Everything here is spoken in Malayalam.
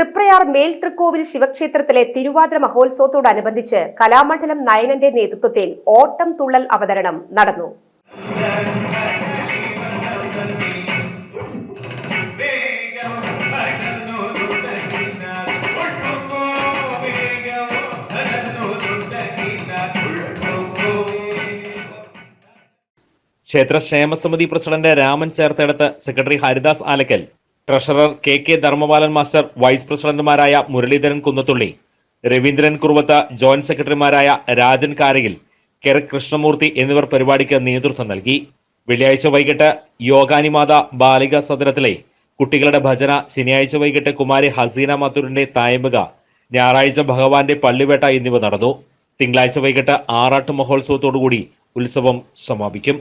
തൃപ്രയാർ മേൽ തൃക്കോവിൽ ശിവക്ഷേത്രത്തിലെ തിരുവാതിര മഹോത്സവത്തോടനുബന്ധിച്ച് കലാമണ്ഡലം നയനന്റെ നേതൃത്വത്തിൽ ഓട്ടം തുള്ളൽ അവതരണം നടന്നു. ക്ഷേത്ര ക്ഷേമസമിതി president Raman ചേർത്തെടുത്ത് secretary Haridas Alakkal treasurer K K Dharmapalan master vice പ്രസിഡന്റുമാരായ മുരളീധരൻ കുന്നത്തുള്ളി രവീന്ദ്രൻ കുറുവത്ത് ജോയിന്റ് സെക്രട്ടറിമാരായ രാജൻ കാരയിൽ കെ കൃഷ്ണമൂർത്തി എന്നിവർ പരിപാടിക്ക് നേതൃത്വം നൽകി. വെള്ളിയാഴ്ച വൈകിട്ട് യോഗാനിമാത ബാലിക സദനത്തിലെ കുട്ടികളുടെ ഭജന ശനിയാഴ്ച വൈകിട്ട് കുമാരി ഹസീന മാത്തൂരിന്റെ തായമ്പുക ഞായറാഴ്ച ഭഗവാന്റെ പള്ളിവേട്ട എന്നിവ നടന്നു. തിങ്കളാഴ്ച വൈകിട്ട് ആറാട്ട് മഹോത്സവത്തോടുകൂടി ഉത്സവം സമാപിക്കും.